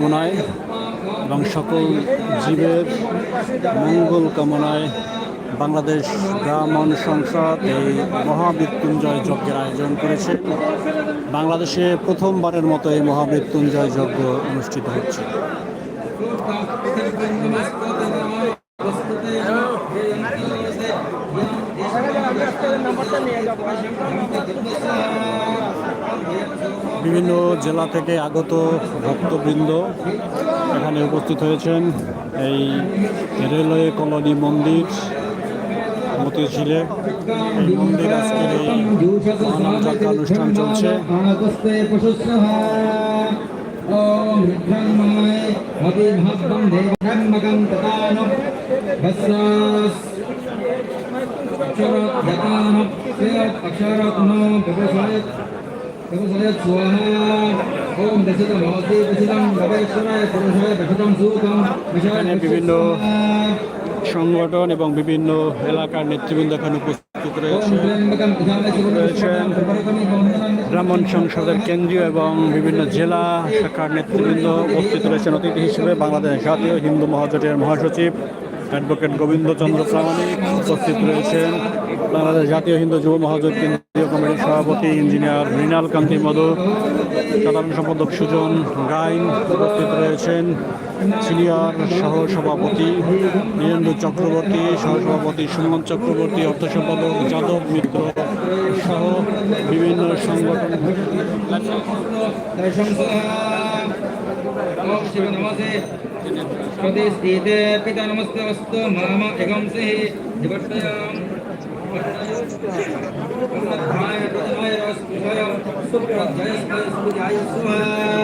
কামনায় এবং সকল জীবের মঙ্গল কামনায় বাংলাদেশ ব্রাহ্মণ সংসদ এই মহামৃত্যুঞ্জয় যজ্ঞের আয়োজন করেছে। বাংলাদেশে প্রথমবারের মতো এই মহামৃত্যুঞ্জয় যজ্ঞ অনুষ্ঠিত হচ্ছে। বিভিন্ন জেলা থেকে আগত ভক্তবৃন্দ এখানে উপস্থিত হয়েছেন এই রেলওয়ে কলোনি মন্দির মতিঝিলে এই মন্দির আজকের এই অনুষ্ঠান চলছে ॐ এবং ওম গবেষণায় পুরুষায় সুখম বিভিন্ন সংগঠন এবং বিভিন্ন এলাকার নেতৃবৃন্দ এখানে উপস্থিত রয়েছেন ব্রাহ্মণ সংসদের কেন্দ্রীয় এবং বিভিন্ন জেলা শাখার নেতৃবৃন্দ উপস্থিত রয়েছেন। অতিথি হিসেবে বাংলাদেশ জাতীয় হিন্দু মহাজোটের মহাসচিব অ্যাডভোকেট গোবিন্দ চন্দ্র প্রামাণিক উপস্থিত রয়েছেন। বাংলাদেশ জাতীয় হিন্দু যুব মহাজোট কেন্দ্রীয় কমিটির সভাপতি ইঞ্জিনিয়ার মৃণাল কান্তি মধু, সাধারণ সম্পাদক সুজন গাইন উপস্থিত রয়েছেন। সিনিয়র সহ সভাপতি নীরেন্দ্র চক্রবর্তী, সহসভাপতি সুমন চক্রবর্তী, অর্থ সম্পাদক যাদব মিত্র সহ বিভিন্ন সংগঠন। तमोक्षिवनमसे स्वदेशीते पिता नमस्ते वस्तु माम एकम सुहा